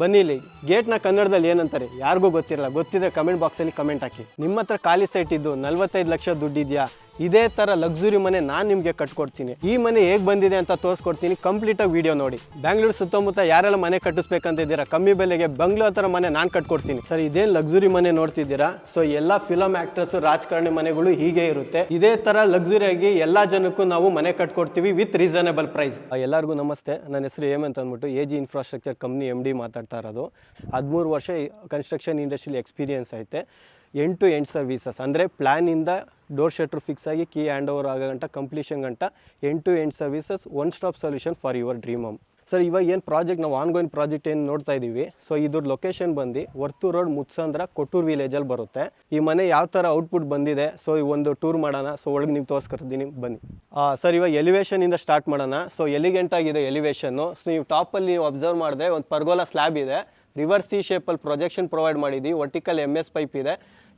ಬನ್ನಿ ಇಲ್ಲಿ. ಗೇಟ್ನ ಕನ್ನಡದಲ್ಲಿ ಏನಂತಾರೆ? ಯಾರಿಗೂ ಗೊತ್ತಿರಲ್ಲ. ಗೊತ್ತಿದ್ರೆ ಕಮೆಂಟ್ ಬಾಕ್ಸಲ್ಲಿ ಕಮೆಂಟ್ ಹಾಕಿ. ನಿಮ್ಮ ಹತ್ರ ಖಾಲಿ ಸೈಟ್ ಇದ್ದು ನಲ್ವತ್ತೈದು ಲಕ್ಷ ದುಡ್ಡಿದ್ಯಾ? ಇದೇ ಥರ ಲಕ್ಸುರಿ ಮನೆ ನಾನು ನಿಮಗೆ ಕಟ್ಕೊಡ್ತೀನಿ. ಈ ಮನೆ ಹೇಗೆ ಬಂದಿದೆ ಅಂತ ತೋರಿಸ್ಕೊಡ್ತೀನಿ. ಕಂಪ್ಲೀಟಾಗಿ ವಿಡಿಯೋ ನೋಡಿ. ಬ್ಯಾಂಗ್ಳೂರು ಸುತ್ತಮುತ್ತ ಯಾರೆಲ್ಲ ಮನೆ ಕಟ್ಟಿಸ್ಬೇಕಂತ ಇದ್ದೀರಾ, ಕಮ್ಮಿ ಬೆಲೆಗೆ ಬಂಗ್ಲೋ ಥರ ಮನೆ ನಾನು ಕಟ್ಕೊಡ್ತೀನಿ. ಸರ್, ಇದೇನು ಲಕ್ಸುರಿ ಮನೆ ನೋಡ್ತಿದ್ದೀರಾ? ಸೊ ಎಲ್ಲ ಫಿಲಮ್ ಆಕ್ಟ್ರೆಸ್ ರಾಜಕಾರಣಿ ಮನೆಗಳು ಹೀಗೆ ಇರುತ್ತೆ. ಇದೇ ಥರ ಲಕ್ಸುರಿಯಾಗಿ ಎಲ್ಲ ಜನಕ್ಕೂ ನಾವು ಮನೆ ಕಟ್ಕೊಡ್ತೀವಿ ವಿತ್ ರೀಸನೇಬಲ್ ಪ್ರೈಸ್ ಎಲ್ಲರಿಗೂ ನಮಸ್ತೆ. ನನ್ನ ಹೆಸರು ಹೇಮಂತ್ ಅಂದ್ಬಿಟ್ಟು A G infrastructure company M D ಮಾತಾಡ್ತಾ ಇರೋದು. ಹದಿಮೂರು ವರ್ಷ ಕನ್ಸ್ಟ್ರಕ್ಷನ್ ಇಂಡಸ್ಟ್ರಿಲಿ ಎಕ್ಸ್ಪೀರಿಯನ್ಸ್ ಐತೆ. ಎಂಟು ಎಂಟು ಸರ್ವಿಸಸ್ ಅಂದರೆ ಪ್ಲ್ಯಾನಿಂದ ಡೋರ್ ಶಟ್ರ್ ಫಿಕ್ಸ್ ಆಗಿ ಕೀ ಹ್ಯಾಂಡ್ ಓವರ್ ಆಗೋ ಗಂಟ ಕಂಪ್ಲೀಷನ್ ಗಂಟ end to end services one stop solution for your dream home sir ಇವಾಗ ಏನು ಪ್ರಾಜೆಕ್ಟ್ ನಾವು ಆನ್ಗೋಯಿಂಗ್ ಪ್ರಾಜೆಕ್ಟ್ ಏನು ನೋಡ್ತಾ ಇದ್ದೀವಿ ಸೊ ಇದ್ರ ಲೊಕೇಶನ್ ಬಂದು ವರ್ತು ರೋಡ್ ಮುತ್ಸಂದ್ರ ಕೊಟ್ಟೂರು ವಿಲೇಜಲ್ಲಿ ಬರುತ್ತೆ. ಈ ಮನೆ ಯಾವ ಥರ ಔಟ್ಪುಟ್ ಬಂದಿದೆ? ಸೊ ಈ ಒಂದು ಟೂರ್ ಮಾಡೋಣ. ಸೊ ಒಳಗೆ ನೀವು ತೋರಿಸ್ಕೊಡ್ತೀನಿ ಬನ್ನಿ. ಸರ್ ಇವಾಗ ಎಲಿವೇಷನಿಂದ ಸ್ಟಾರ್ಟ್ ಮಾಡೋಣ. ಸೊ ಎಲಿಗೆಂಟ್ ಆಗಿದೆ ಎಲಿವೇಶನ್ನು ಸೊ ನೀವು ಟಾಪಲ್ಲಿ ನೀವು ಅಬ್ಸರ್ವ್ ಮಾಡಿದ್ರೆ ಒಂದು ಪರ್ಗೋಲಾ ಸ್ಲ್ಯಾಬ್ ಇದೆ. ರಿವರ್ಸ್ ಸಿ ಶೇಪಲ್ಲಿ ಪ್ರೊಜೆಕ್ಷನ್ ಪ್ರೊವೈಡ್ ಮಾಡಿದ್ದೀವಿ ವರ್ಟಿಕಲ್ ಎಂ ಎಸ್ ಪೈಪ್ ಇದೆ.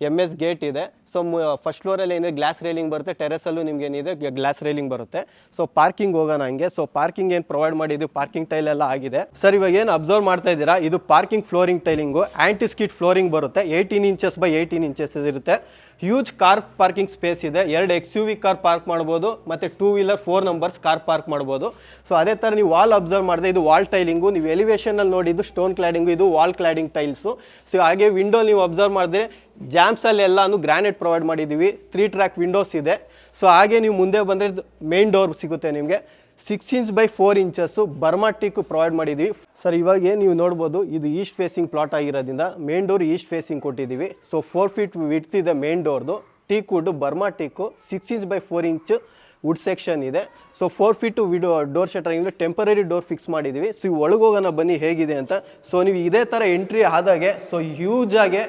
ಎಂ ಎಸ್ ಗೇಟ್ ಇದೆ. ಸೊ ಫಸ್ಟ್ ಫ್ಲೋರಲ್ಲಿ ಏನಿದೆ ಗ್ಲಾಸ್ ರೈಲಿಂಗ್ ಬರುತ್ತೆ ಟೆರೆಸಲ್ಲೂ ನಿಮ್ಗೆ ಏನಿದೆ ಗ್ಲಾಸ್ ರೈಲಿಂಗ್ ಬರುತ್ತೆ. ಸೊ ಪಾರ್ಕಿಂಗ್ ಹೋಗೋಣ ಹಂಗೆ. ಸೊ ಪಾರ್ಕಿಂಗ್ ಏನು ಪ್ರೊವೈಡ್ ಮಾಡಿದ್ದು? ಪಾರ್ಕಿಂಗ್ ಟೈಲ್ ಎಲ್ಲ ಆಗಿದೆ. ಸರ್ ಇವಾಗ ಏನು ಅಬ್ಸರ್ವ್ ಮಾಡ್ತಾ ಇದ್ದೀರಾ? ಇದು parking flooring tiling anti skid flooring ಬರುತ್ತೆ. Eighteen inches by eighteen inches ಇರುತ್ತೆ. ಹ್ಯೂಜ್ ಕಾರ್ ಪಾರ್ಕಿಂಗ್ ಸ್ಪೇಸ್ ಇದೆ. ಎರಡು X U V car park ಮಾಡ್ಬೋದು, ಮತ್ತು two wheeler four numbers car park ಮಾಡ್ಬೋದು. ಸೊ ಅದೇ ಥರ ನೀವು ವಾಲ್ ಅಬ್ಸರ್ವ್ ಮಾಡಿದೆ, ಇದು ವಾಲ್ ಟೈಲಿಂಗು ನೀವು ಎಲಿವೇಷನಲ್ಲಿ ನೋಡಿದ್ದು ಸ್ಟೋನ್ ಕ್ಲಾಡಿಂಗು ಇದು ವಾಲ್ ಕ್ಲಾಡಿಂಗ್ ಟೈಲ್ಸು ಸೊ ಹಾಗೆ ವಿಂಡೋ ನೀವು ಅಬ್ಸರ್ವ್ ಮಾಡಿದ್ರೆ ಜಾಮ್ಸಲ್ಲಿ ಎಲ್ಲಾನು ಗ್ರಾನೈಟ್ ಪ್ರೊವೈಡ್ ಮಾಡಿದ್ದೀವಿ ತ್ರೀ ಟ್ರ್ಯಾಕ್ ವಿಂಡೋಸ್ ಇದೆ. ಸೊ ಹಾಗೆ ನೀವು ಮುಂದೆ ಬಂದರೆ ಮೇನ್ ಡೋರ್ ಸಿಗುತ್ತೆ ನಿಮಗೆ. Six inch by four inches Burma teak provide ಮಾಡಿದ್ದೀವಿ ಸರ್ ಇವಾಗ ನೀವು ನೋಡ್ಬೋದು, ಇದು ಈಸ್ಟ್ ಫೇಸಿಂಗ್ ಪ್ಲಾಟ್ ಆಗಿರೋದ್ರಿಂದ ಮೇನ್ ಡೋರ್ ಈಸ್ಟ್ ಫೇಸಿಂಗ್ ಕೊಟ್ಟಿದ್ದೀವಿ ಸೊ ಫೋರ್ ಫೀಟ್ ವಿಡ್ತ್ ಇದೆ main ಡೋರ್ದು teak wood Burma teak six inch by four inch wood section ಇದೆ. So four feet widow door shutter ಅಂದರೆ ಟೆಂಪರರಿ ಡೋರ್ ಫಿಕ್ಸ್ ಮಾಡಿದ್ದೀವಿ so ಒಳಗೋಗೋಣ ಬನ್ನಿ ಹೇಗಿದೆ ಅಂತ. ಸೊ ನೀವು ಇದೇ ಥರ ಎಂಟ್ರಿ ಆದಾಗೆ ಸೊ ಹ್ಯೂಜಾಗೆ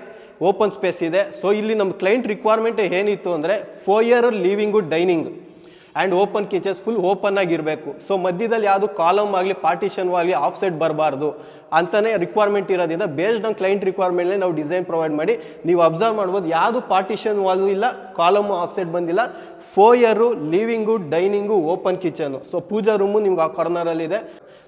ಓಪನ್ ಸ್ಪೇಸ್ ಇದೆ. ಸೊ ಇಲ್ಲಿ ನಮ್ಮ ಕ್ಲೈಂಟ್ ರಿಕ್ವೈರ್ಮೆಂಟ್ ಏನಿತ್ತು ಅಂದರೆ foyer living dining and open kitchens full open ಆಗಿರಬೇಕು. ಸೊ ಮಧ್ಯದಲ್ಲಿ ಯಾವುದು ಕಾಲಮ್ ಆಗಲಿ ಪಾರ್ಟಿಷನ್ ಆಗಲಿ ಆಫ್ ಸೈಡ್ ಬರಬಾರ್ದು ಅಂತಲೇ ರಿಕ್ವೈರ್ಮೆಂಟ್ ಇರೋದ್ರಿಂದ ಬೇಸ್ಡ್ ಆನ್ ಕ್ಲೈಂಟ್ ರಿಕ್ವೈರ್ಮೆಂಟ್ನೇ ನಾವು ಡಿಸೈನ್ ಪ್ರೊವೈಡ್ ಮಾಡಿ ನೀವು ಅಬ್ಸರ್ವ್ ಮಾಡ್ಬೋದು. ಯಾವುದು ಪಾರ್ಟಿಷನ್ ವಾಲು ಇಲ್ಲ ಕಾಲಮ್ ಆಫ್ ಸೈಡ್ ಬಂದಿಲ್ಲ foyer living dining open kitchen so puja room ನಿಮ್ಗೆ ಆ ಕಾರ್ನರಲ್ಲಿದೆ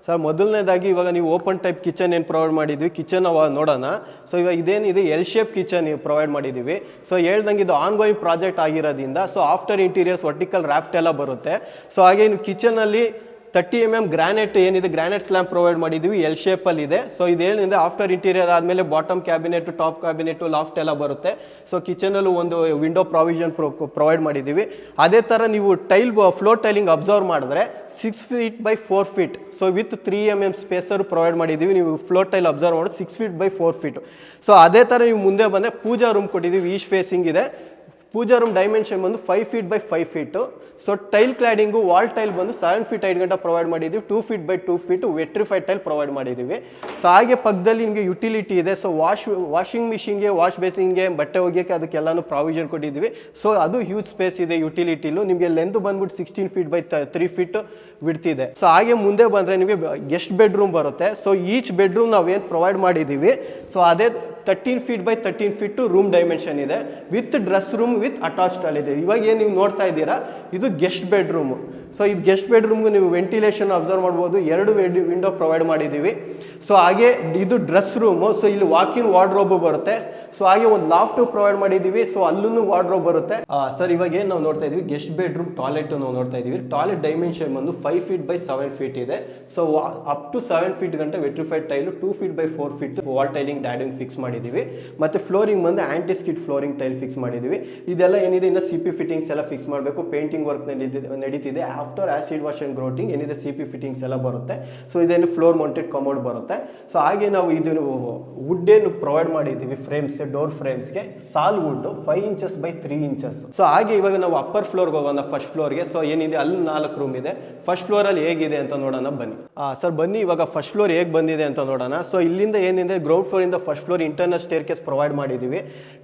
ಸರ್, ಮೊದಲನೇದಾಗಿ ಇವಾಗ ನೀವು ಓಪನ್ ಟೈಪ್ ಕಿಚನ್ ಏನು ಪ್ರೊವೈಡ್ ಮಾಡಿದ್ವಿ? ಕಿಚನ್ ಅವ ನೋಡೋಣ. ಸೊ ಇವಾಗ ಇದೇನಿದೆ ಎಲ್ ಶೇಪ್ ಕಿಚನ್ ನೀವು ಪ್ರೊವೈಡ್ ಮಾಡಿದ್ದೀವಿ. ಸೊ ಹೇಳ್ದಂಗೆ ಇದು ಆನ್ಗೋಯಿಂಗ್ ಪ್ರಾಜೆಕ್ಟ್ ಆಗಿರೋದ್ರಿಂದ so after interiors vertical raft ಎಲ್ಲ ಬರುತ್ತೆ. ಸೊ ಹಾಗೆ ನೀವು ಕಿಚನಲ್ಲಿ ತರ್ಟಿ ಎಂ ಎಂ ಗ್ರಾನೈಟ್ ಏನಿದೆ ಗ್ರಾನೈಟ್ ಸ್ಲ್ಯಾಂಪ್ ಪ್ರೊವೈಡ್ ಮಾಡಿದ್ದೀವಿ ಎಲ್ ಶೇಪಲ್ಲಿ ಇದೆ. ಸೊ ಇದೇನಿದೆ ಆಫ್ಟರ್ ಇಂಟೀರಿಯರ್ ಆದಮೇಲೆ bottom cabinet top cabinet loft ಎಲ್ಲ ಬರುತ್ತೆ. ಸೊ ಕಿಚನಲ್ಲೂ ಒಂದು ವಿಂಡೋ ಪ್ರಾವಿಷನ್ ಪ್ರೊವೈಡ್ ಮಾಡಿದ್ದೀವಿ ಅದೇ ಥರ ನೀವು ಟೈಲ್ ಫ್ಲೋರ್ ಟೈಲಿಂಗ್ ಅಬ್ಸರ್ವ್ ಮಾಡಿದ್ರೆ six feet by four feet so with three M M spacer provide ಮಾಡಿದ್ದೀವಿ ನೀವು ಫ್ಲೋರ್ ಟೈಲ್ ಅಬ್ಸರ್ವ್ ಮಾಡೋದು six feet by four feet so ಅದೇ ಥರ ನೀವು ಮುಂದೆ ಬಂದರೆ ಪೂಜಾ ರೂಮ್ ಕೊಟ್ಟಿದ್ದೀವಿ ಈಸ್ಟ್ ಫೇಸಿಂಗ್ ಇದೆ. ಪೂಜಾ ರೂಮ್ ಡೈಮೆನ್ಷನ್ ಬಂದು five feet by five feet so tile cladding wall tile ಬಂದು ಸೆವೆನ್ ಫೀಟ್ ಐದು ಗಂಟೆ ಪ್ರೊವೈಡ್ ಮಾಡಿದ್ದೀವಿ two feet by two feet vitrified tile provide ಮಾಡಿದ್ದೀವಿ ಸೊ ಹಾಗೆ ಪಕ್ಕದಲ್ಲಿ ನಿಮಗೆ ಯುಟಿಲಿಟಿ ಇದೆ. ಸೊ ವಾಶ್ ವಾಷಿಂಗ್ ಮಿಷಿನ್ಗೆ ವಾಶ್ ಬೇಸಿನ್ಗೆ ಬಟ್ಟೆ ಒಗೆಯೋಕ್ಕೆ ಅದಕ್ಕೆಲ್ಲಾನು ಪ್ರಾವಿಷನ್ ಕೊಟ್ಟಿದ್ದೀವಿ ಸೊ ಅದು ಹ್ಯೂಜ್ ಸ್ಪೇಸ್ ಇದೆ ಯುಟಿಲಿಟಿಲು ನಿಮಗೆ ಲೆಂತ್ ಬಂದ್ಬಿಟ್ಟು sixteen feet by three feet ಬಿಡ್ತಿದೆ so ಹಾಗೆ ಮುಂದೆ ಬಂದರೆ ನಿಮಗೆ ಗೆಸ್ಟ್ ಬೆಡ್ರೂಮ್ ಬರುತ್ತೆ. ಸೊ ಈಚ್ ಬೆಡ್ರೂಮ್ ನಾವು ಏನು ಪ್ರೊವೈಡ್ ಮಾಡಿದ್ದೀವಿ ಸೊ ಅದೇ thirteen feet by thirteen feet room dimension ಇದೆ. With dress room with attach toilet ಇದೆ. ಇವಾಗ ಏನು ನೀವು ನೋಡ್ತಾ ಇದ್ದೀರಾ? ಇದು ಗೆಸ್ಟ್ ಬೆಡ್ರೂಮು ಸೊ ಇದು ಗೆಸ್ಟ್ ಬೆಡ್ರೂಮ್ಗೆ ನೀವು ವೆಂಟಿಲೇಷನ್ ಅಬ್ಸರ್ವ್ ಮಾಡ್ಬೋದು. ಎರಡು ವಿಂಡೋ ಪ್ರೊವೈಡ್ ಮಾಡಿದ್ದೀವಿ. ಸೊ ಹಾಗೆ ಇದು ಡ್ರೆಸ್ ರೂಮು ಸೊ ಇಲ್ಲಿ ವಾಕಿನ್ ವಾರ್ಡ್ರೋಬು ಬರುತ್ತೆ. ಸೊ ಹಾಗೆ ಒಂದು ಲಾಫ್ಟು ಪ್ರೊವೈಡ್ ಮಾಡಿದ್ದೀವಿ. ಸೊ ಅಲ್ಲೂ ವಾರ್ಡ್ರೋಬ್ ಬರುತ್ತೆ. ಸರ್ ಇವಾಗ ಏನು ನಾವು ನೋಡ್ತಾ ಇದ್ದೀವಿ? ಗೆಸ್ಟ್ ಬೆಡ್ರೂಮ್ ಟಾಯ್ಲೆಟ್ ನಾವು ನೋಡ್ತಾ ಇದ್ದೀವಿ. ಟಾಯ್ಲೆಟ್ ಡೈಮೆನ್ಷನ್ ಬಂದು five feet by seven feet ಇದೆ. So up to seven feet ಗಂಟೆ vitrified tile two feet by four feet wall tiling dadoing fix ಮಾಡಿದ್ದೀವಿ. ಮತ್ತು ಫ್ಲೋರಿಂಗ್ ಬಂದು anti skid flooring tile fix ಮಾಡಿದ್ದೀವಿ. ಇದೆಲ್ಲ ಏನಿದೆ? ಇನ್ನು ಸಿ ಪಿ ಫಿಟ್ಟಿಂಗ್ಸ್ ಎಲ್ಲ ಫಿಕ್ಸ್ ಮಾಡಬೇಕು. ಪೇಂಟಿಂಗ್ ವರ್ಕ್ ನಡೀತಿದೆ. After acid wash and grouting ಏನಿದೆ? ಸಿ ಪಿ ಫಿಟ್ಟಿಂಗ್ಸ್ ಎಲ್ಲ ಬರುತ್ತೆ. ಸೊ ಇದೇನು ಫ್ಲೋರ್ ಮೌಂಟೆಡ್ ಕಮೋಡ್ ಬರುತ್ತೆ. ಸೊ ಹಾಗೆ ನಾವು ಇದನ್ನು ವುಡ್ ಪ್ರೊವೈಡ್ ಮಾಡಿದ್ದೀವಿ frames door ಫ್ರೇಮ್ಸ್ಗೆ sal wood five inches by three inches so ಹಾಗೆ ಇವಾಗ ನಾವು ಅಪ್ಪರ್ ಫ್ಲೋರ್ಗೆ ಹೋಗೋಣ ಫಸ್ಟ್ ಫ್ಲೋರ್ಗೆ ಸೊ ಏನಿದೆ? ಅಲ್ಲಿ ನಾಲ್ಕು ರೂಮ್ ಇದೆ. ಫಸ್ಟ್ ಫ್ಲೋರಲ್ಲಿ ಹೇಗಿದೆ ಅಂತ ನೋಡೋಣ, ಬನ್ನಿ. ಸರ್, ಬನ್ನಿ. ಇವಾಗ ಫಸ್ಟ್ ಫ್ಲೋರ್ ಹೇಗೆ ಬಂದಿದೆ ಅಂತ ನೋಡೋಣ. ಸೊ ಇಲ್ಲಿಂದ ಏನಿದೆ? Ground ಫ್ಲೋರಿಂದ first floor internal internal staircase provide ಮಾಡಿದ್ದೀವಿ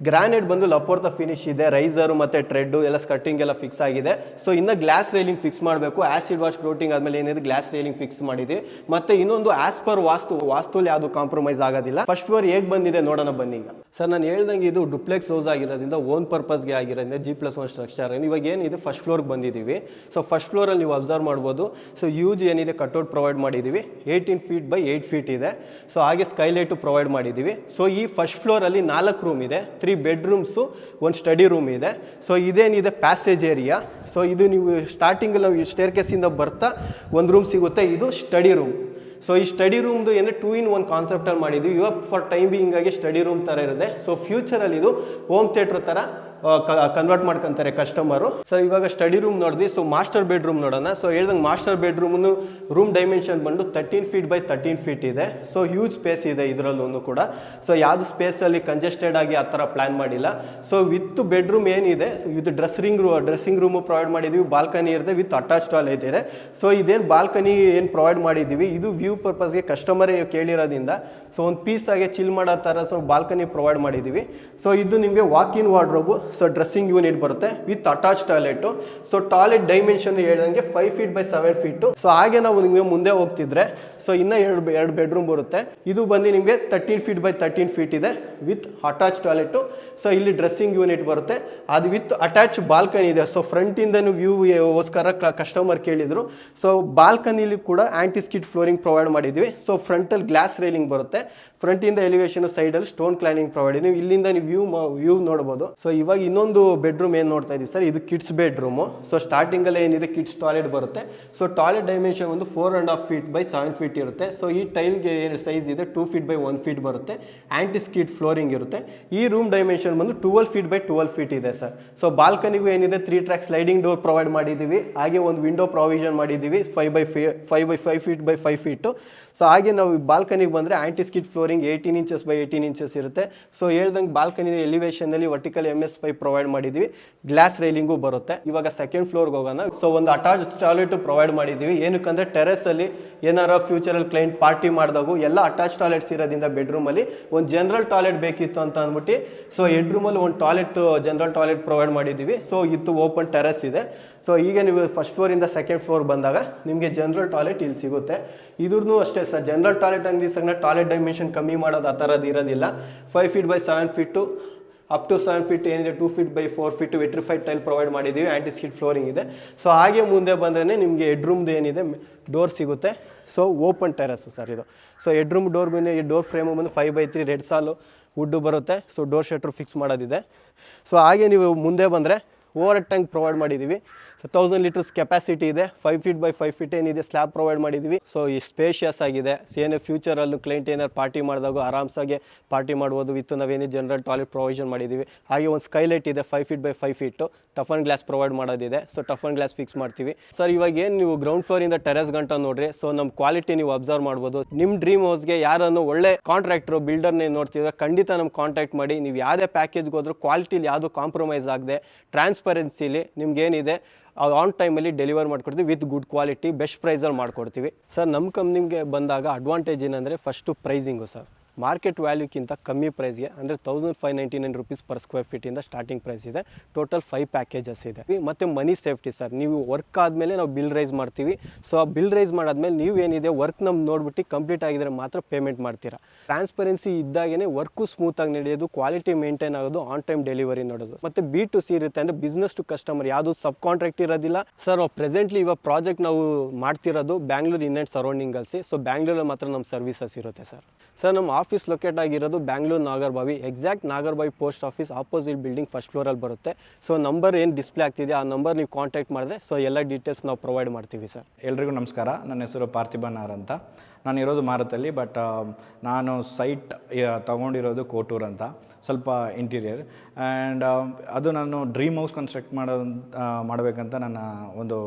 ಗ್ರಾನೈಟ್ ಬಂದು ಲಪೋರ್ತ ಫಿನಿಶ್ ಇದೆ. ರೈಸರು ಮತ್ತು ಟ್ರೆಡ್ಡು ಎಲ್ಲ ಸ್ಕರ್ಟಿಂಗ್ ಎಲ್ಲ ಫಿಕ್ಸ್ ಆಗಿದೆ. ಸೊ ಇನ್ನು ಗ್ಲಾಸ್ ರೈಲಿಂಗ್ ಫಿಕ್ಸ್ ಮಾಡಬೇಕು. ಆಸಿಡ್ ವಾಶ್ ಗ್ರೋಟಿಂಗ್ ಆದಮೇಲೆ ಏನಿದೆ ಗ್ಲಾಸ್ ರೈಲಿಂಗ್ ಫಿಕ್ಸ್ ಮಾಡಿದ್ವಿ. ಮತ್ತೆ ಇನ್ನೊಂದು ಆಸ್ ಪರ್ ವಾಸ್ತು, ವಾಸ್ತುಲಿ ಯಾವುದು ಕಾಂಪ್ರಮೈಸ್ ಆಗೋದಿಲ್ಲ. ಫಸ್ಟ್ ಫ್ಲೋರ್ ಹೇಗೆ ಬಂದಿದೆ ನೋಡೋಣ ಬನ್ನಿ ಈಗ. ಸರ್ ನಾನು ಹೇಳ್ದಂಗೆ ಇದು ಡುಪ್ಲೆಕ್ಸ್ ಹೌಸ್ ಆಗಿರೋದ್ರಿಂದ ಓನ್ ಪರ್ಪಸ್ಗೆ ಆಗಿರೋದ್ರಿಂದ ಜಿ ಪ್ಲಸ್ ಒನ್ ಸ್ಟ್ರಕ್ಚರ್ ಇವಾಗ ಏನಿದೆ ಫಸ್ಟ್ ಫ್ಲೋರ್ಗೆ ಬಂದಿದ್ದೀವಿ ಸೊ ಫಸ್ಟ್ ಫ್ಲೋರಲ್ಲಿ ನೀವು ಅಬ್ಸರ್ವ್ ಮಾಡ್ಬೋದು. ಸೊ ಯೂಜ್ ಏನಿದೆ ಕಟ್ಔಟ್ ಪ್ರೊವೈಡ್ ಮಾಡಿದ್ದೀವಿ eighteen feet by eight feet ಇದೆ. ಸೊ ಹಾಗೆ ಸ್ಕೈಲೈಟು ಪ್ರೊವೈಡ್ ಮಾಡಿದ್ದೀವಿ ಸೊ ಈ ಫಸ್ಟ್ ಫ್ಲೋರಲ್ಲಿ ನಾಲ್ಕು ರೂಮ್ ಇದೆ ತ್ರೀ ಬೆಡ್ರೂಮ್ಸು ಒಂದು ಸ್ಟಡಿ ರೂಮ್ ಇದೆ. ಸೊ ಇದೇನಿದೆ ಪ್ಯಾಸೇಜ್ ಏರಿಯಾ ಸೊ ಇದು ನೀವು ಸ್ಟಾರ್ಟಿಂಗಲ್ಲಿ ನಾವು ಸ್ಟೇರ್ ಕೇಸಿಂದ ಬರ್ತಾ ಒಂದು ರೂಮ್ ಸಿಗುತ್ತೆ, ಇದು ಸ್ಟಡಿ ರೂಮ್ ಸೊ ಈ ಸ್ಟಡಿ ರೂಮ್ದು ಏನು ಟೂ ಇನ್ ಒನ್ ಕಾನ್ಸೆಪ್ಟಲ್ಲಿ ಮಾಡಿದ್ವಿ. ಇವಾಗ ಫಾರ್ ಟೈಮ್ ಬೀಯಿಂಗಾಗಿ ಸ್ಟಡಿ ರೂಮ್ ಥರ ಇರುತ್ತೆ. ಸೊ ಫ್ಯೂಚರಲ್ಲಿ ಇದು ಹೋಮ್ ಥಿಯೇಟ್ರ್ ಥರ ಕನ್ವರ್ಟ್ ಮಾಡ್ಕೊಂತಾರೆ ಕಸ್ಟಮರು ಸೊ ಇವಾಗ ಸ್ಟಡಿ ರೂಮ್ ನೋಡಿದ್ವಿ. ಸೊ ಮಾಸ್ಟರ್ ಬೆಡ್ರೂಮ್ ನೋಡೋಣ. ಸೊ ಹೇಳ್ದಂಗೆ ಮಾಸ್ಟರ್ ಬೆಡ್ರೂಮ್ನು ರೂಮ್ ಡೈಮೆನ್ಷನ್ ಬಂದು thirteen feet by thirteen feet ಇದೆ. ಸೊ ಹ್ಯೂಜ್ ಸ್ಪೇಸ್ ಇದೆ ಇದರಲ್ಲೂ ಕೂಡ. ಸೊ ಯಾವುದು ಸ್ಪೇಸಲ್ಲಿ ಕಂಜೆಸ್ಟೆಡ್ ಆಗಿ ಆ ಥರ ಪ್ಲ್ಯಾನ್ ಮಾಡಿಲ್ಲ. ಸೊ ವಿತ್ ಬೆಡ್ರೂಮ್ ಏನಿದೆ ವಿತ್ ಡ್ರೆಸ್ಸಿಂಗ್ ರೂ ಡ್ರೆಸ್ಸಿಂಗ್ ರೂಮು ಪ್ರೊವೈಡ್ ಮಾಡಿದ್ದೀವಿ ಬಾಲ್ಕನಿ ಇರುತ್ತೆ ವಿತ್ ಅಟ್ಯಾಚ್ ಟಾಲ್ ಇದೆ ಸೊ ಇದೇನು ಬಾಲ್ಕನಿ ಏನು ಪ್ರೊವೈಡ್ ಮಾಡಿದ್ದೀವಿ ಇದು ವ್ಯೂ ಪರ್ಪಸ್ಗೆ ಕಸ್ಟಮರೇ ಕೇಳಿರೋದ್ರಿಂದ. ಸೊ ಒಂದು ಪೀಸಾಗೆ ಚಿಲ್ ಮಾಡೋ ಥರ ಸೊ ಬಾಲ್ಕನಿ ಪ್ರೊವೈಡ್ ಮಾಡಿದ್ದೀವಿ ಸೊ ಇದು ನಿಮಗೆ walk in wardrobe so dressing unit ಬರುತ್ತೆ with attach toilet so toilet dimension ಹೇಳ್ದಂಗೆ five feet by seven feet so ಹಾಗೆ ನಾವು ನಿಮಗೆ ಮುಂದೆ ಹೋಗ್ತಿದ್ರೆ ಸೊ ಇನ್ನೂ ಎರಡು ಎರಡು ಬೆಡ್ರೂಮ್ ಬರುತ್ತೆ. ಇದು ಬಂದು ನಿಮಗೆ thirteen feet by thirteen feet ಇದೆ ವಿತ್ ಅಟ್ಯಾಚ್ ಟಾಯ್ಲೆಟು ಸೊ ಇಲ್ಲಿ ಡ್ರೆಸ್ಸಿಂಗ್ ಯೂನಿಟ್ ಬರುತ್ತೆ. ಅದು ವಿತ್ ಅಟ್ಯಾಚ್ ಬಾಲ್ಕನಿ ಇದೆ. ಸೊ ಫ್ರಂಟಿಂದನೂ ವ್ಯೂಗೋಸ್ಕರ ಕಸ್ಟಮರ್ ಕೇಳಿದರು. ಸೊ ಬಾಲ್ಕನಿಲಿ ಕೂಡ ಆ್ಯಂಟಿಸ್ಕಿಟ್ ಫ್ಲೋರಿಂಗ್ ಪ್ರೊವೈಡ್ ಮಾಡಿದ್ವಿ. ಸೊ ಫ್ರಂಟಲ್ಲಿ ಗ್ಲಾಸ್ ರೈಲಿಂಗ್ ಬರುತ್ತೆ. ಫ್ರಂಟಿಂದ ಎಲಿವೇಶನ್ ಸೈಡಲ್ಲಿ ಸ್ಟೋನ್ ಕ್ಲೈನಿಂಗ್ ಪ್ರೊವೈಡ್ ಇದ್ದೀವಿ ಇಲ್ಲಿಂದ ನೀವು ವ್ಯೂ ವ್ಯೂ ನೋಡ್ಬೋದು. ಸೊ ಇವಾಗ ಇನ್ನೊಂದು ಬೆಡ್ರೂಮ್ ಏನು ನೋಡ್ತಾ ಇದೀವಿ ಸರ್? ಇದು ಕಿಡ್ಸ್ ಬೆಡ್ರೂಮು ಸೊ ಸ್ಟಾರ್ಟಿಂಗಲ್ಲಿ ಏನಿದೆ? ಕಿಡ್ಸ್ ಟಾಯ್ಲೆಟ್ ಬರುತ್ತೆ. ಸೊ ಟಾಯ್ಲೆಟ್ ಡೈಮೆನ್ಷನ್ ಒಂದು four and half feet by seven feet ಇರುತ್ತೆ. ಸೊ ಈ ಟೈಲ್ಗೆ ಏನು ಸೈಜ್ ಇದೆ? Two feet by one feet ಬರುತ್ತೆ. ಆ್ಯಂಟಿ ಸ್ಕಿಟ್ ಫ್ಲೋರಿಂಗ್ ಇರುತ್ತೆ. ಈ ರೂಮ್ ಡೈಮೆನ್ಷನ್ ಬಂದು twelve feet by twelve feet ಇದೆ ಸರ್. ಸೊ ಬಾಲ್ಕನಿಗೂ ಏನಿದೆ? Three track sliding door provide ಮಾಡಿದ್ದೀವಿ ಹಾಗೆ ಒಂದು ವಿಂಡೋ ಪ್ರೊವಿಷನ್ ಮಾಡಿದ್ದೀವಿ five by five five by five feet by five feet so ಹಾಗೆ ನಾವು ಬಾಲ್ಕನಿಗೆ ಬಂದರೆ anti skid flooring eighteen inches by eighteen inches ಇರುತ್ತೆ. ಸೊ ಹೇಳ್ದಂಗೆ ಬಾಲ್ಕನಿ ಎಲಿವೇಶನಲ್ಲಿ ವರ್ಟಿಕಲ್ ಎಂ ಎಸ್ ಪ್ರೊವೈಡ್ ಮಾಡಿದ್ದೀವಿ ಗ್ಲಾಸ್ ರೈಲಿಂಗು ಬರುತ್ತೆ. ಇವಾಗ ಸೆಕೆಂಡ್ ಫ್ಲೋರ್ಗೆ ಹೋಗೋಣ. ಸೊ ಒಂದು ಅಟ್ಯಾಚ್ ಟಾಯ್ಲೆಟ್ ಪ್ರೊವೈಡ್ ಮಾಡಿದ್ದೀವಿ ಏನಕ್ಕಂದ್ರೆ ಟೆರೆಸಲ್ಲಿ ಏನಾರ ಫ್ಯೂಚರಲ್ಲಿ ಕ್ಲೈಂಟ್ ಪಾರ್ಟಿ ಮಾಡಿದಾಗ ಎಲ್ಲ ಅಟ್ಯಾಚ್ ಟಾಯ್ಲೆಟ್ಸ್ ಇರೋದ್ರಿಂದ ಬೆಡ್ರೂಮಲ್ಲಿ ಒಂದು ಜನರಲ್ ಟಾಯ್ಲೆಟ್ ಬೇಕಿತ್ತು ಅಂತ ಅಂದ್ಬಿಟ್ಟು ಸೊ ಎಡ್ರೂಮಲ್ಲಿ ಒಂದು ಟಾಯ್ಲೆಟ್ ಜನರಲ್ ಟಾಯ್ಲೆಟ್ ಪ್ರೊವೈಡ್ ಮಾಡಿದ್ದೀವಿ ಸೊ ಇತ್ತು ಓಪನ್ ಟೆರೆಸ್ ಇದೆ. ಸೊ ಈಗ ನೀವು ಫಸ್ಟ್ ಫ್ಲೋರಿಂದ ಸೆಕೆಂಡ್ ಫ್ಲೋರ್ ಬಂದಾಗ ನಿಮಗೆ ಜನರಲ್ ಟಾಯ್ಲೆಟ್ ಇಲ್ಲಿ ಸಿಗುತ್ತೆ. ಇದ್ರೂ ಅಷ್ಟೇ ಸರ್ ಜನರಲ್ ಟಾಯ್ಲೆಟ್ ಅಂಗಡಿ ಸಂಗ ಟಾಯ್ಲೆಟ್ ಡೈಮೆನ್ಷನ್ ಕಮ್ಮಿ ಮಾಡೋದು ಆ ಥರದ್ದು ಇರೋದಿಲ್ಲ. Five feet by seven feet up to seven feet ಏನಿದೆ two feet by four feet vitrified tile provide ಮಾಡಿದ್ದೀವಿ. ಆ್ಯಂಟಿ ಸ್ಕಿಡ್ ಫ್ಲೋರಿಂಗ್ ಇದೆ. ಸೊ ಹಾಗೆ ಮುಂದೆ ಬಂದ್ರೇ ನಿಮಗೆ ಹೆಡ್ರೂಮ್ದು ಏನಿದೆ ಡೋರ್ ಸಿಗುತ್ತೆ. ಸೊ ಓಪನ್ ಟೆರಸ್ ಸರ್ ಇದು. ಸೊ ಹೆಡ್ರೂಮ್ ಡೋರ್ ಬಂದು, ಈ ಡೋರ್ ಫ್ರೇಮು ಬಂದು five by three red sal wood ಬರುತ್ತೆ. ಸೊ ಡೋರ್ ಶಟ್ರು ಫಿಕ್ಸ್ ಮಾಡೋದಿದೆ. ಸೊ ಹಾಗೆ ನೀವು ಮುಂದೆ ಬಂದರೆ ಓವರ್ ಟ್ಯಾಂಕ್ ಪ್ರೊವೈಡ್ ಮಾಡಿದ್ದೀವಿ. ಸೊ ತೌಸಂಡ್ ಲೀಟರ್ಸ್ ಕೆಪಾಸಿಟಿ ಇದೆ. Five feet by five feet ಏನಿದೆ ಸ್ಲ್ಯಾಬ್ ಪ್ರೊವೈಡ್ ಮಾಡಿದೀವಿ. ಸೊ ಈ ಸ್ಪೇಷಿಯಸ್ ಆಗಿದೆ. ಏನೇ ಫ್ಯೂಚರಲ್ಲೂ ಕ್ಲೈಂಟ್ ಏನಾದ್ರು ಪಾರ್ಟಿ ಮಾಡಿದಾಗ ಆರಾಮ್ಸಾಗಿ ಪಾರ್ಟಿ ಮಾಡ್ಬೋದು. ವಿತ್ ನಾವೇನು ಜನರಲ್ ಟಾಯ್ಲೆಟ್ ಪ್ರೊವಿಷನ್ ಮಾಡಿದ್ದೀವಿ ಹಾಗೆ ಒಂದು ಸ್ಕೈಲೈಟ್ ಇದೆ five feet by five feet toughen glass provide ಮಾಡೋದಿದೆ. ಸೊ ಟಫನ್ ಗ್ಲಾಸ್ ಫಿಕ್ಸ್ ಮಾಡ್ತೀವಿ. ಸರ್ ಇವಾಗ ಏನು ನೀವು ಗ್ರೌಂಡ್ ಫ್ಲೋರಿಂದ ಟೆರೆಸ್ ಗಂಟ ನೋಡ್ರಿ. ಸೊ ನಮ್ಮ ಕ್ವಾಲಿಟಿ ನೀವು ಅಬ್ಸರ್ವ್ ಮಾಡ್ಬೋದು. ನಿಮ್ಮ ಡ್ರೀಮ್ ಹೌಸ್ಗೆ ಯಾರನ್ನು ಒಳ್ಳೆ ಕಾಂಟ್ರಾಕ್ಟ್ರು ಬಿಲ್ಡರ್ನೇ ನೋಡ್ತಿದ್ರೆ ಖಂಡಿತ ನಮ್ಗೆ ಕಾಂಟ್ಯಾಕ್ಟ್ ಮಾಡಿ. ನೀವು ಯಾವುದೇ ಪ್ಯಾಕೇಜ್ಗೆ ಹೋದ್ರೂ ಕ್ವಾಲಿಟಿಲಿ ಯಾವುದು ಕಾಂಪ್ರಮೈಸ್ ಆಗದೆ ಟ್ರಾನ್ಸ್ಪರೆನ್ಸಿಲಿ ನಿಮ್ಗೆ ಏನಿದೆ ಆನ್ ಟೈಮಲ್ಲಿ ಡೆಲಿವರ್ ಮಾಡ್ಕೊಡ್ತೀವಿ ವಿತ್ ಗುಡ್ ಕ್ವಾಲಿಟಿ ಬೆಸ್ಟ್ ಪ್ರೈಸಲ್ಲಿ ಮಾಡ್ಕೊಡ್ತೀವಿ. ಸರ್ ನಮ್ಮ ಕಂಪ್ನಿಗೆ ಬಂದಾಗ ಅಡ್ವಾಂಟೇಜ್ ಏನಂದರೆ ಫಸ್ಟು ಪ್ರೈಸಿಂಗು ಸರ್ ಮಾರ್ಕೆಟ್ ವ್ಯಾಲ್ಯೂಕ್ಕಿಂತ ಕಮ್ಮಿ ಪ್ರೈಸ್ಗೆ ಅಂದರೆ thousand five ninety nine rupees per square ಫೀಟಿಂದ starting price ಇದೆ. ಟೋಟಲ್ ಫೈವ್ ಪ್ಯಾಕೇಜಸ್ ಇದೆ. ಮತ್ತು ಮನಿ ಸೇಫ್ಟಿ ಸರ್ ನೀವು ವರ್ಕ್ ಆದಮೇಲೆ ನಾವು ಬಿಲ್ ರೈಸ್ ಮಾಡ್ತೀವಿ. ಸೊ ಆ ಬಿಲ್ ರೈಸ್ ಮಾಡಾದ್ಮೇಲೆ ಏನಿದೆ ವರ್ಕ್ ನಮ್ಮ ನೋಡ್ಬಿಟ್ಟು ಕಂಪ್ಲೀಟ್ ಆಗಿದ್ರೆ ಮಾತ್ರ ಪೇಮೆಂಟ್ ಮಾಡ್ತೀರಾ. ಟ್ರಾನ್ಸ್ಪರೆನ್ಸಿ ಇದ್ದಾಗೇ ವರ್ಕು ಸ್ಮೂತಾಗಿ ನಡೆಯೋದು ಕ್ವಾಲಿಟಿ ಮೇಂಟೈನ್ ಆಗೋದು ಆನ್ ಟೈಮ್ ಡೆಲಿವರಿ ನೋಡೋದು. ಮತ್ತು ಬಿ ಟು ಸಿ ಇರುತ್ತೆ ಅಂದರೆ ಬಿಸ್ನೆಸ್ ಟು ಕಸ್ಟಮರ್ ಯಾವುದು ಸಬ್ ಕಾಂಟ್ರಾಕ್ಟ್ ಇರೋದಿಲ್ಲ ಸರ್ ಪ್ರೆಸೆಂಟ್ಲಿ ಇವಾಗ ಪ್ರಾಜೆಕ್ಟ್ ನಾವು ಮಾಡ್ತಿರೋದು ಬ್ಯಾಂಗ್ಳೂರ್ ಇನ್ ಆ್ಯಂಡ್ ಸರೌಂಡಿಂಗಲ್ಸಿ ಸೊ ಬ್ಯಾಂಗ್ಳೂರಲ್ಲಿ ಮಾತ್ರ ನಮ್ಮ ಸರ್ವಿಸಸ್ ಇರುತ್ತೆ ಸರ್ ಸರ್ ನಮ್ಮ ಆಫೀಸ್ ಲೊಕೇಟ್ ಆಗಿರೋದು Bangalore Nagarbhavi. Exact Nagarbhavi post office opposite building first ಫ್ಲೋರಲ್ಲಿ ಬರುತ್ತೆ. ಸೊ ನಂಬರ್ ಏನು ಡಿಸ್ಪ್ಲೇ ಆಗ್ತಿದೆ, ಆ ನಂಬರ್ ನೀವು ಕಾಂಟ್ಯಾಕ್ಟ್ ಮಾಡಿದ್ರೆ ಸೊ ಎಲ್ಲ ಡೀಟೇಲ್ಸ್ ನಾವು ಪ್ರೊವೈಡ್ ಮಾಡ್ತೀವಿ ಸರ್. ಎಲ್ರಿಗೂ ನಮಸ್ಕಾರ. ನನ್ನ ಹೆಸರು ಪಾರ್ಥಿಬನ್ ಅಂತ. ನಾನು ಇರೋದು ಮಾರತಲ್ಲಿ ಬಟ್ ನಾನು ಸೈಟ್ ತೊಗೊಂಡಿರೋದು ಕೋಟೂರ್ ಅಂತ, ಸ್ವಲ್ಪ ಇಂಟೀರಿಯರ್ ಆ್ಯಂಡ್ ಅದು ನಾನು ಡ್ರೀಮ್ ಹೌಸ್ ಕನ್ಸ್ಟ್ರಕ್ಟ್ ಮಾಡೋ ಮಾಡಬೇಕಂತ ನನ್ನ ಒಂದು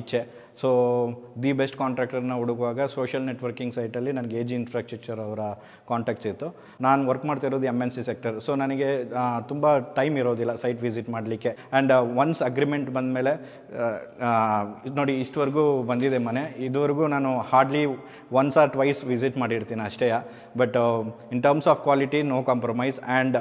ಇಚ್ಛೆ. ಸೊ ದಿ ಬೆಸ್ಟ್ ಕಾಂಟ್ರಾಕ್ಟರ್ನ ಹುಡುಕುವಾಗ ಸೋಷಿಯಲ್ ನೆಟ್ವರ್ಕಿಂಗ್ ಸೈಟಲ್ಲಿ ನನಗೆ ಎ ಜಿ ಇನ್ಫ್ರಾಸ್ಟ್ರಕ್ಚರ್ ಅವರ ಕಾಂಟ್ಯಾಕ್ಟ್ಸ್ ಇತ್ತು. ನಾನು ವರ್ಕ್ ಮಾಡ್ತಿರೋದು M N C sector so ನನಗೆ ತುಂಬ ಟೈಮ್ ಇರೋದಿಲ್ಲ ಸೈಟ್ ವಿಸಿಟ್ ಮಾಡಲಿಕ್ಕೆ. ಆ್ಯಂಡ್ ಒನ್ಸ್ ಅಗ್ರಿಮೆಂಟ್ ಬಂದಮೇಲೆ ನೋಡಿ, ಇಷ್ಟವರೆಗೂ ಬಂದಿದೆ ಮನೆ. ಇದುವರೆಗೂ ನಾನು hardly once or twice visit ಮಾಡಿರ್ತೀನಿ ಅಷ್ಟೇ. But in terms of quality no compromise and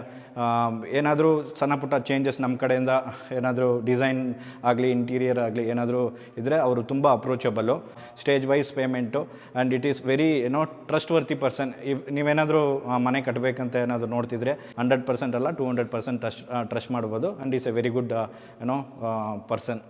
ಏನಾದರೂ ಸಣ್ಣ ಪುಟ್ಟ ಚೇಂಜಸ್ ನಮ್ಮ ಕಡೆಯಿಂದ, ಏನಾದರೂ ಡಿಸೈನ್ ಆಗಲಿ ಇಂಟೀರಿಯರ್ ಆಗಲಿ ಏನಾದರೂ ಇದ್ದರೆ ಅವರು ತುಂಬ approachable stage wise payment and it is very ಏನೋ ಟ್ರಸ್ಟ್ ವರ್ತಿ ಪರ್ಸನ್ ಇವ್ ನೀವೇನಾದರೂ ಮನೆ ಕಟ್ಟಬೇಕಂತ ಏನಾದರೂ ನೋಡ್ತಿದ್ರೆ ಹಂಡ್ರೆಡ್ ಪರ್ಸೆಂಟ್ ಅಲ್ಲ two hundred percent trust trust ಮಾಡ್ಬೋದು. And is a very good ಏನೋ ಪರ್ಸನ್